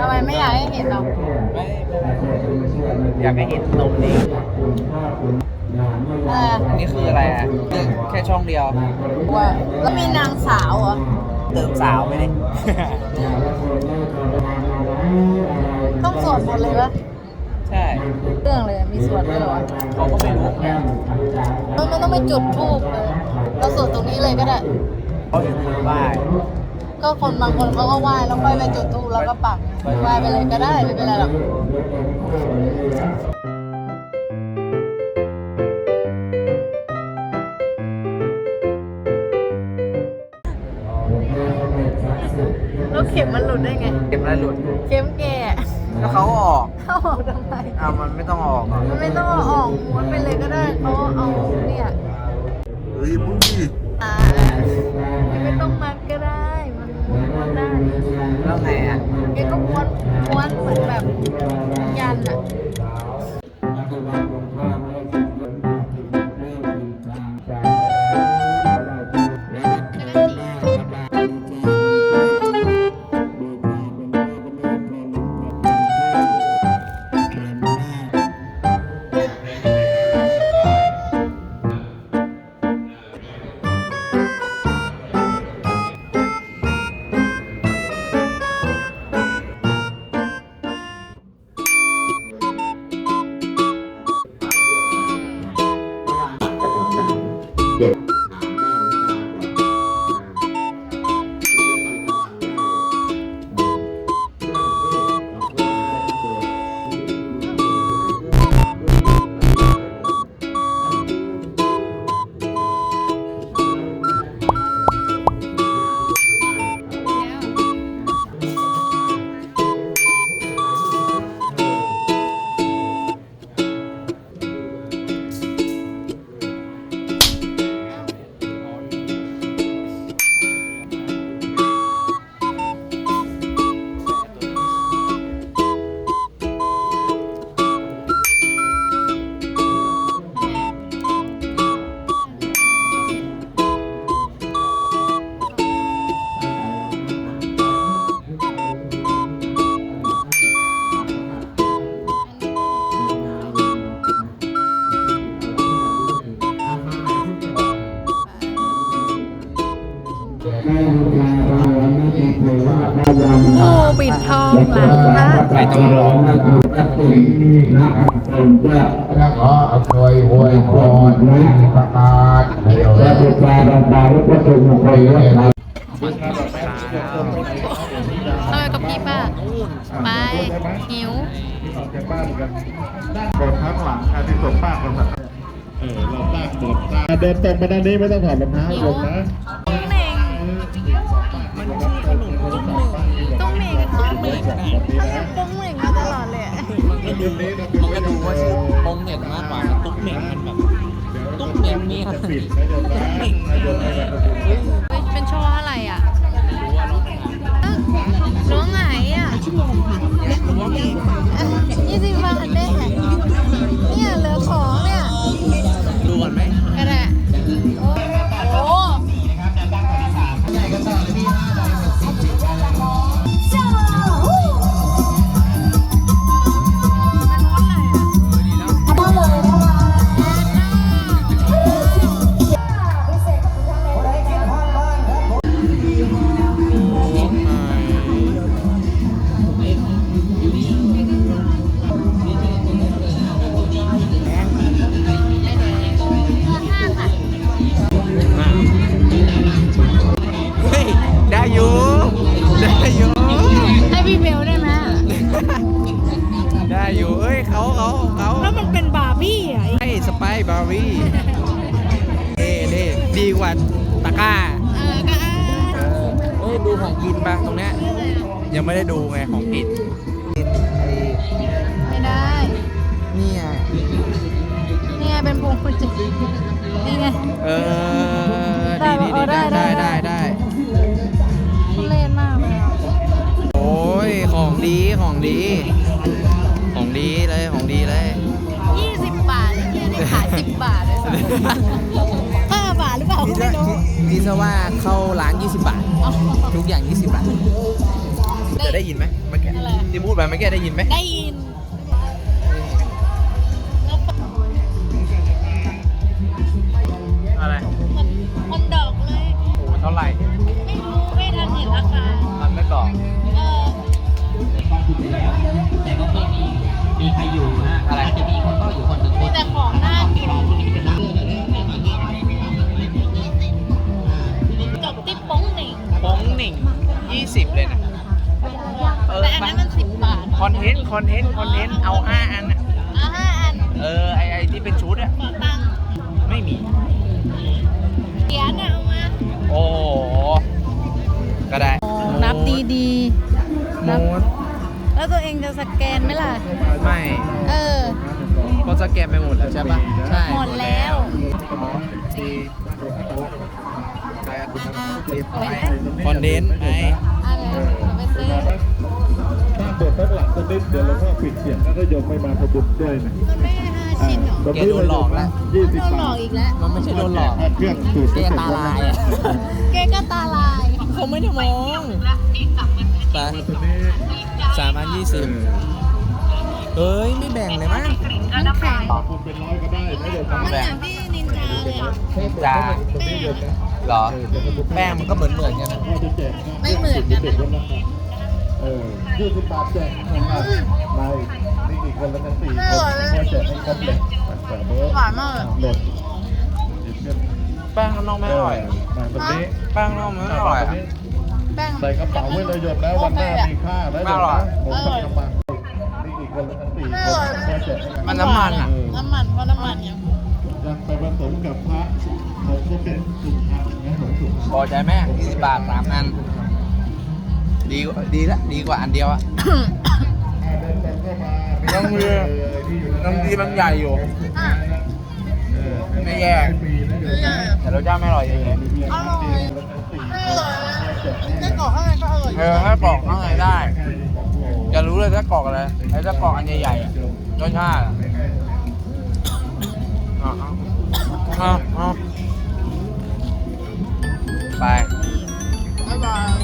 ทำไมไม่อยากให้เห็นหรอไม่อยากให้เห็นตรงนี้เอออันนี้คืออะไรอะเลือกแค่ช่องเดียวว่าแล้วมีนางสาวเหรอเติมสาวไปดิต้องสวดหมดเลยปะใช่เรื่องเลยมีสวดด้วยเหรอเขาก็ไม่รู้ไงมันมันต้องไปจุดธูปเลยเราสวดตรงนี้เลยก็ได้เขาถึงมือไหว้ ก็คนบางคนเขาก็ไหว้แล้วค่อยไปจุดธูปแล้วก็ปักไหว้ไปเลยก็ได้ไม่เป็นไรหรอกแล้วเข็มมันหลุดได้ไงเก็บแล้วหลุด เข็มแก่แล้วเขาก็ออกเข้าออกทำไมอ้าวมันไม่ต้องออกเหรอมันไม่ต้องเอาออกม้วนไปเลยก็ได้เขาเอาเนี่ยเฮ้ยมึงดิอ่าไม่ต้องมัด แล้วไงอะ แกก็ม้วนม้วนเหมือนแบบยันอะ 네. ผู้ปิดทองหลังพระไม่ต้องร้องแล้วขออภัยอวยพรประกาศเดี๋ยวและบุตรต่างๆและพระสงฆ์ไปด้วยครับเออกับพี่ป้าไปหิวกดข้างหลังอันที่สมป้ากคนสัตว์เออเราลากบทตาเดินตรงไปด้านนี้ไม่ต้องถอดรองเท้าลงนะ ตุ้งเหน่งตุ้งเหน่งตุ้งเหน่งเขาเรียกตุ้งเหน่งมาตลอดเลยอะมันก็ดูว่าชื่อป้งเหน็ตมากกว่าตุ๊กเหม่งมันแบบตุ๊กเหม่งเนี่ยตุ๊กเหม่ง เอ้ยเขาเขาเขาแล้วมันเป็นบาร์บี้อะให้สไปซ์บาร์บี้เด้เด้ดีกว่าตะกร้าเออก็อ่าเออเอ้ยดูของกินบ้างตรงเนี้ยยังไม่ได้ดูไงของกินไอ้ไม่ได้ เนี่ยนี่ไงเป็นพวงกุญแจนี่ไง เออได้ดีปะดีเออได้ได้ได้ได้ได้ทุเล่นมากเลยอะโอ้ยของดีของดี สิบบาทเลยสัสห้าบาทหรือเปล่าก็นี่ไม่จะรู้นี่จะว่าเข้าร้าน 20 บาทอ๋อทุกอย่าง 20 บาทจะได้ยินไหมเมื่อกี้อะไร ที่พูดไปเมื่อกี้ได้ยินไหม ได้ยิน คอนเทนต์คอนเทนต์คอนเทนต์เอา5อันอะอะห้าอันเออไอไอที่เป็นชุดอะขอตังค์ไม่มี เหรียญอะเอามาโอ้โหก็ได้นับดีๆ นับโมดแล้วตัวเองจะสแกนไหมล่ะ ไม่เออ เพราะสแกนไปหมดแล้วใช่ปะใช่หมดแล้วทีคอนเทนต์ไออะไรเอาไปซื้อถ้าบท ตั้งหลังสักนิดเดี๋ยวหลวงพ่อปิดเสียงแล้วก็โยมไม่มาทำบุญด้วยนะมันไม่ได้ห้าชิ้นหรอแกโดนหลอกแล้วยี่สิโดบนหลบาอกทอีกแล้ว มันไม่ใช่โดนหลอกเครื่องสูตรแกตาลายอะแกก็ตาลาย เขาไม่ได้มองไปสามอันยี่สิบเอ้ยไม่แบ่งเลยมั้ง มันแข็งคุณเป็นร้อยก็ได้นะโยมมันอย่างที่นินจาเลยอะ จ้าตรงนี้โยมนะเหรอ แป้งมันก็เหมือนเหมือนกันนะ พ่อจะแจกไม่เหมือนกัน เด็กๆนะครับ เออยี่สิบบาทแจกนะครับมาอีกนี่อีกคนละกันสี่คนพ่อแจกให้ครบเลยแต่เบอร์หวานมากเลยหล่นหยิบเงินแป้งข้างนอกไม่อร่อยมาตรงนี้แป้งข้างนอกมันไม่อร่อยอะแป้งใส่กระเป๋าไว้เลยโยมแล้ววันหน้ามีค่าแล้วไม่โยอมร่อยนะผมใส่กระเป๋านี่อีกคนละกันสี่คนพ่อแจกให้มันน้ำมันอะน้ำมันเพราะน้ำมันเนี่ยยังไปผสมกับพระของสมเด็จสุพรรณนะหลวงสุพรรณพอใจแม่สิบบาทสามอัน ดีกว่าดีละดีกว่าอันเดียวอะ น้ำมือน้ำดีมันใหญ่อยู่อะไม่แย่แต่รสชาติไม่อร่อยจริงอร่อยอร่อยไส้กรอกข้างในก็อร่อยๆเออถ้ากรอกข้างในได้ จะรู้เลยถ้ากรอกอะไรไอ้ถ้ากรอกอันใหญ่ๆอะรสชาติอะเอาเอาเอาเอาไปอร่อย